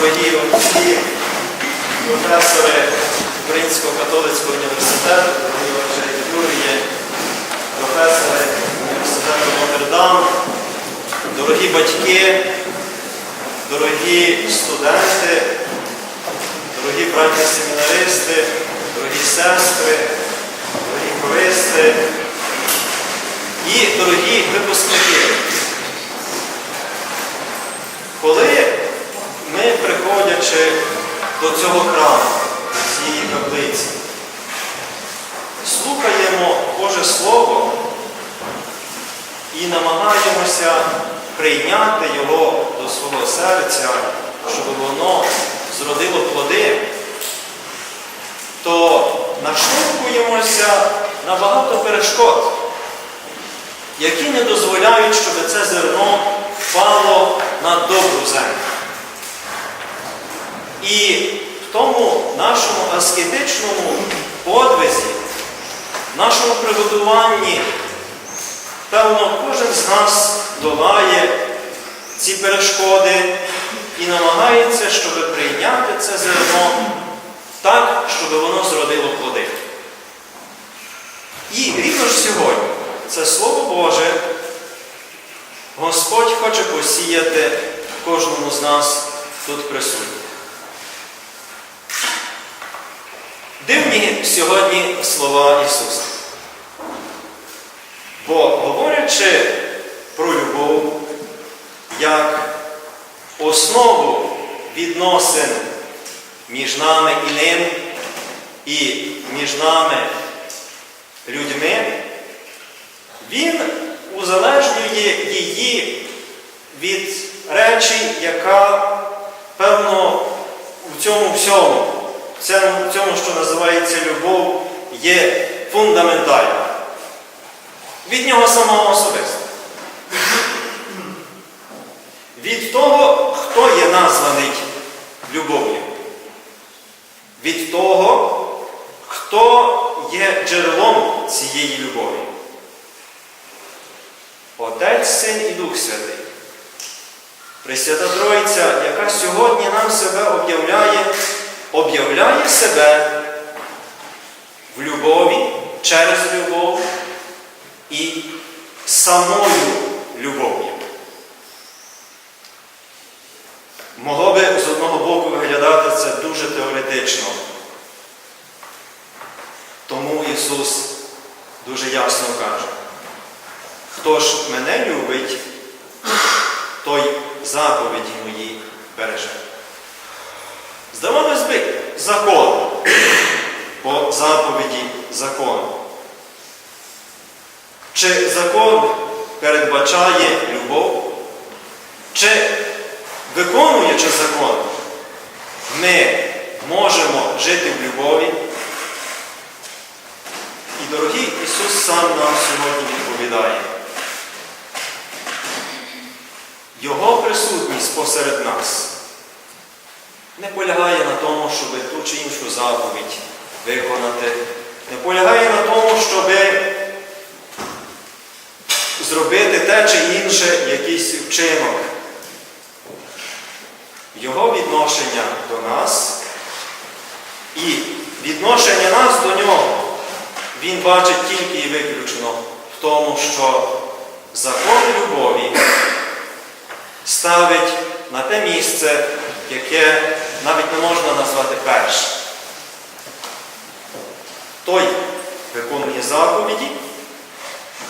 дорогі отці, професори Українського католицького університету, дорогі отче Юрії, професори університету Нотр-Дам, дорогі батьки, дорогі студенти, дорогі браті семінаристи, дорогі сестри, дорогі хористи і дорогі випускники. Коли ми, приходячи до цього храму, цієї каплиці, слухаємо Боже Слово і намагаємося прийняти його до свого серця, щоб воно зродило плоди, то наштовхуємося на багато перешкод, які не дозволяють, щоб це зерно впало на добру землю. І в тому нашому аскетичному подвизі, нашому приготуванні, певно, кожен з нас долає ці перешкоди і намагається, щоб прийняти це зерно так, щоб воно зродило плоди. І рівно ж сьогодні це Слово Боже. Господь хоче посіяти кожному з нас тут присутніх. Дивні сьогодні слова Ісуса. Бо говорячи про любов як основу відносин між нами і ним, і між нами людьми, Він узалежнює її від речі, яка, певно, в цьому всьому, в цьому, що називається любов, є фундаментальна. Від нього самого особисто. Від того, хто є названий любов'ю. Від того, хто є джерелом цієї любові. Отець, Син і Дух Святий. Пресвята Тройця, яка сьогодні нам себе об'являє, об'являє себе в любові, через любов і самою любов'ю. Могло би з одного боку виглядати це дуже теоретично. Тому Ісус дуже ясно каже. Хто ж мене любить, той заповіді мої береже. Здавалось би, закон по заповіді закону. Чи закон передбачає любов? Чи виконуючи закон, ми можемо жити в любові? І дорогий Ісус сам нам сьогодні відповідає. Його присутність посеред нас не полягає на тому, щоб ту чи іншу заповідь виконати, не полягає на тому, щоб зробити те чи інше якийсь вчинок. Його відношення до нас і відношення нас до нього він бачить тільки і виключно в тому, що закон любові ставить на те місце, яке навіть не можна назвати першим. Той виконує заповіді,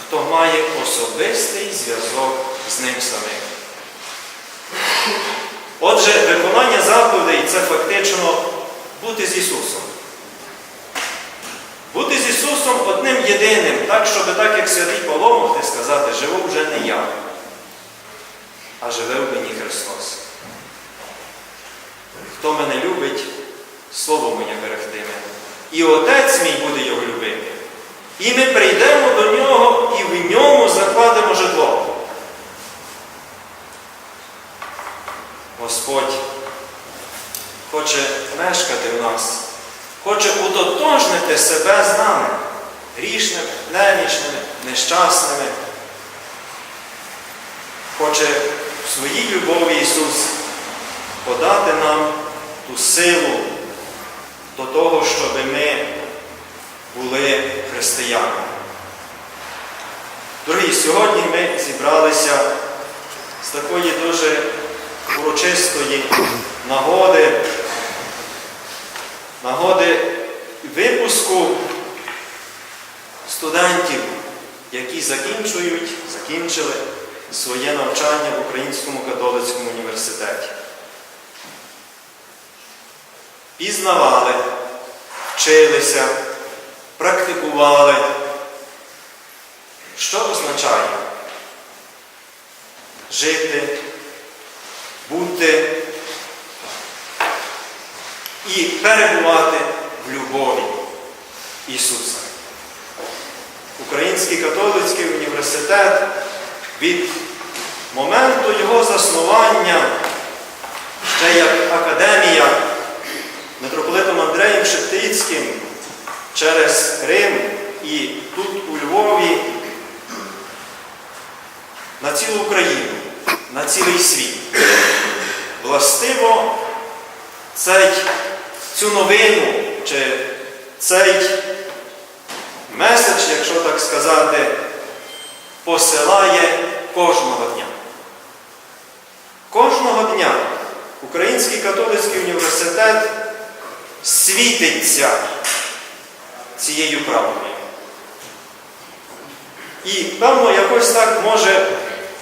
хто має особистий зв'язок з ним самим. Отже, виконання заповідей це фактично бути з Ісусом. Бути з Ісусом одним єдиним, так, щоб так, як святий Павло могли сказати, живу вже не я а живе в мені Христос. Хто мене любить, Слово моє берегтиме. І Отець мій буде його любити. І ми прийдемо до нього і в ньому закладемо житло. Господь хоче мешкати в нас, хоче утотожнити себе з нами, грішними, немічними, нещасними. Хоче в своїй любові Ісус подати нам ту силу до того, щоб ми були християнами. Дорогі, сьогодні ми зібралися з такої дуже урочистої нагоди, нагоди випуску студентів, які закінчують, закінчили своє навчання в Українському католицькому університеті. Пізнавали, вчилися, практикували. Що означає жити, бути і перебувати в любові Ісуса? Український католицький університет від моменту його заснування ще як академія митрополитом Андреєм Шептицьким через Рим і тут у Львові на цілу Україну, на цілий світ. Властиво цей, цю новину чи цей меседж, якщо так сказати, посилає кожного дня. Кожного дня Український католицький університет світиться цією правдою. І, певно, якось так може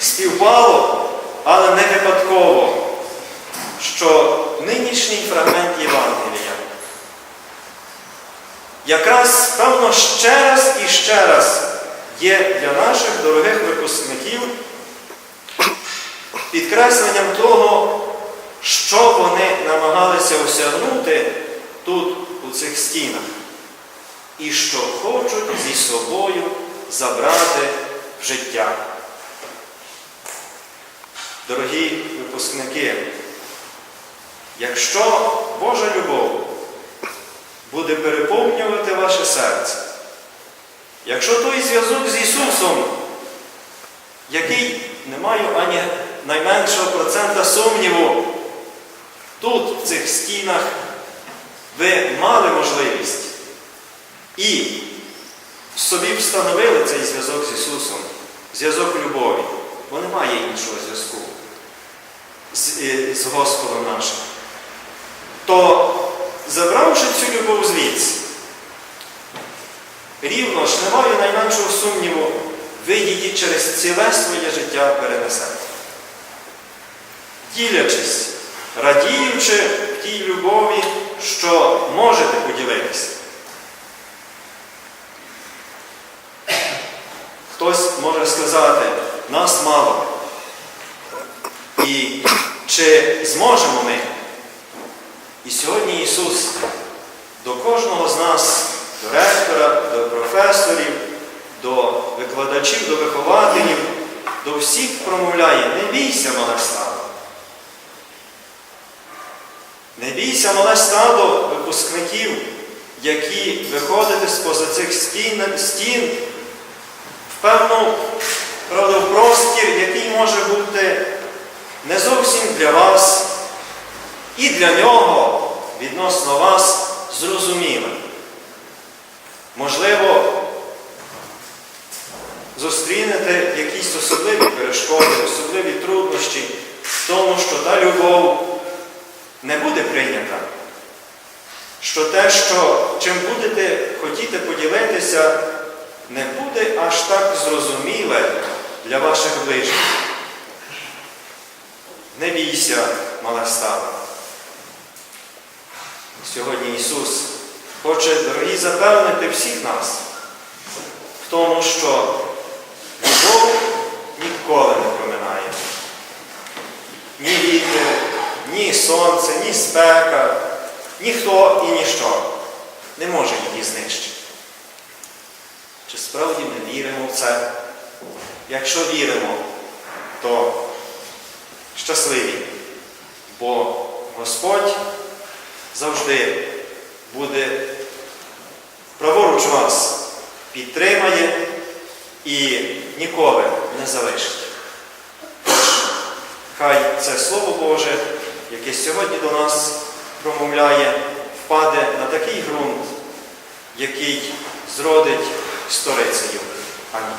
співпало, але не випадково, що нинішній фрагмент Євангелія якраз, певно, ще раз і ще раз є для наших дорогих випускників підкресленням того, що вони намагалися осягнути тут, у цих стінах, і що хочуть зі собою забрати в життя. Дорогі випускники, якщо Божа любов буде переповнювати ваше серце, якщо той зв'язок з Ісусом, який не маю ані найменшого процента сумніву, тут, в цих стінах, ви мали можливість і собі встановили цей зв'язок з Ісусом, зв'язок любові, бо немає іншого зв'язку з, е, з Господом нашим, то забравши цю любов звідси, рівно ж не маю найменшого сумніву, ви її через ціле своє життя перенесете. Ділячись, радіючи в тій любові, що можете поділитися. Хтось може сказати, нас мало. І чи зможемо ми? І сьогодні Ісус до кожного з нас, до ректора, до професорів, до викладачів, до вихователів, до всіх промовляє, не бійся, мале стадо. Не бійся, мале стадо випускників, які виходите з-поза цих стін, стін в певну правда, в простір, який може бути не зовсім для вас і для нього відносно вас зрозумілим. Можливо, зустрінете якісь особливі перешкоди, особливі труднощі в тому, що та любов не буде прийнята. Що те, що чим будете хотіти поділитися, не буде аж так зрозуміле для ваших ближніх. Не бійся, мале стадо. Сьогодні Ісус хоче, дорогі, запевнити всіх нас в тому, що любов ніколи не проминає. Ні вітер, ні сонце, ні спека, ніхто і ніщо не може її знищити. Чи справді ми віримо в це? Якщо віримо, то щасливі, бо Господь завжди буде праворуч вас, підтримає і ніколи не залишить. Хай це Слово Боже яке сьогодні до нас промовляє, впаде на такий ґрунт, який зродить сторицею. Амінь.